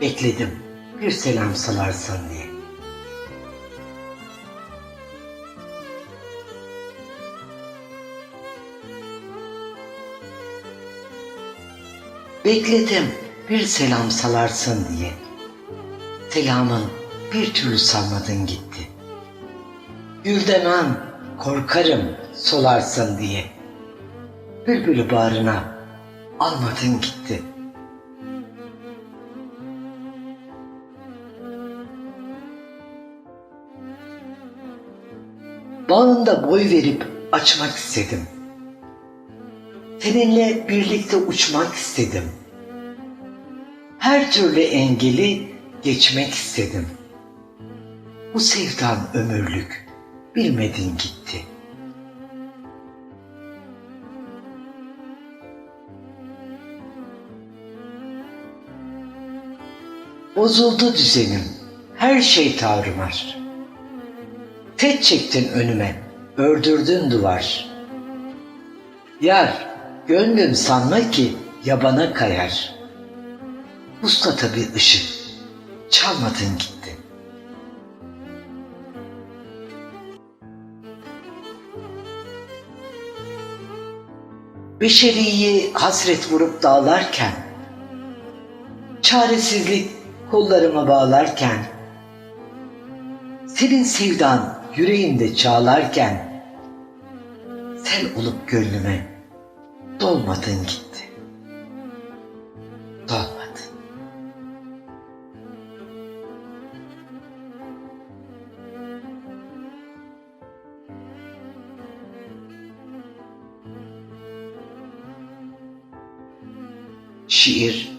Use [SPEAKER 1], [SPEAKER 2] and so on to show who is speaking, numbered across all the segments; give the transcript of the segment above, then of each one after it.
[SPEAKER 1] Bekledim bir selam salarsan diye. Bekledim bir selam salarsın diye. Selamın bir türlü salmadın gitti. Gül demem korkarım solarsın diye. Bülbülü bağrına almadın gitti. Bağında boy verip açmak istedim. Seninle birlikte uçmak istedim. Her türlü engeli geçmek istedim. Bu sevdan ömürlük, bilmedin gitti. Bozuldu düzenim, her şey tarumar. Tet çektin önüme, ördürdün duvar. Yar, gönlüm sanma ki yabana kayar. Uslata bir ışık, çalmadın gitti. Beşeriyi hasret vurup dağlarken, çaresizlik kollarıma bağlarken, senin sevdan yüreğimde çağlarken, sen olup gönlüme dolmadın gitti. Dolmadın. Şiir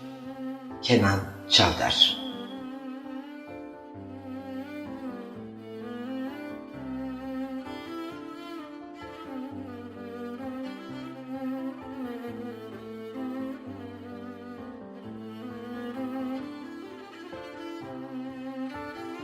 [SPEAKER 1] Kenan Çavdar